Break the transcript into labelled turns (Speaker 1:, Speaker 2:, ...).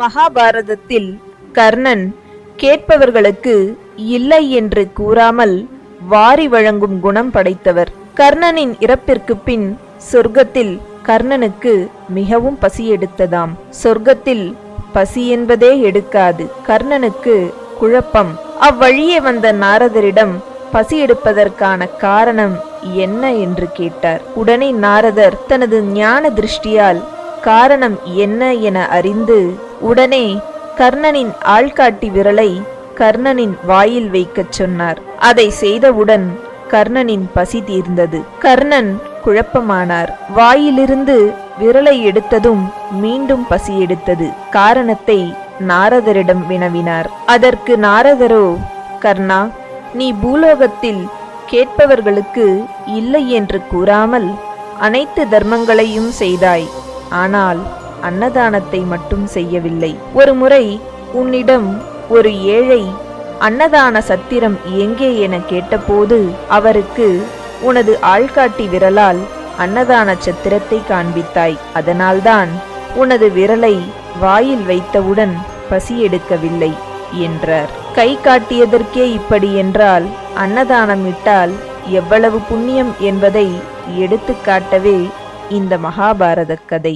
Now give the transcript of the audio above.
Speaker 1: மகாபாரதத்தில் கர்ணன் கேட்பவர்களுக்கு இல்லை என்று கூறாமல் வாரி வழங்கும் குணம் படைத்தவர். கர்ணனின் இறப்பிற்கு பின் சொர்க்கத்தில் கர்ணனுக்கு மிகவும் பசி எடுத்ததாம். சொர்க்கத்தில் பசி என்பதே எடுக்காது. கர்ணனுக்கு குழப்பம். அவ்வழியே வந்த நாரதரிடம் பசி எடுப்பதற்கான காரணம் என்ன என்று கேட்டார். உடனே நாரதர் தனது ஞான திருஷ்டியால் காரணம் என்ன என அறிந்து உடனே கர்ணனின் ஆள்காட்டி விரலை கர்ணனின் வாயில் வைக்கச் சொன்னார். அதை செய்தவுடன் கர்ணனின் பசி தீர்ந்தது. கர்ணன் குழப்பமானார். வாயிலிருந்து விரலை எடுத்ததும் மீண்டும் பசி எடுத்தது. காரணத்தை நாரதரிடம் வினவினார். அதற்கு நாரதரோ கர்ணா நீ பூலோகத்தில் கேட்பவர்களுக்கு இல்லை என்று கூறாமல் அனைத்து தர்மங்களையும் செய்தாய். ஆனால் அன்னதானத்தை மட்டும் செய்யவில்லை. ஒரு முறை உன்னிடம் ஒரு ஏழை அன்னதான சத்திரம் எங்கே என கேட்டபோது அவருக்கு உனது ஆள்காட்டி விரலால் அன்னதான சத்திரத்தை காண்பித்தாய். அதனால்தான் உனது விரலை வாயில் வைத்தவுடன் பசி எடுக்கவில்லை என்றார். கை காட்டியதற்கே இப்படி என்றால் அன்னதானம் இட்டால் எவ்வளவு புண்ணியம் என்பதை எடுத்துக்காட்டவே இந்த மகாபாரத கதை.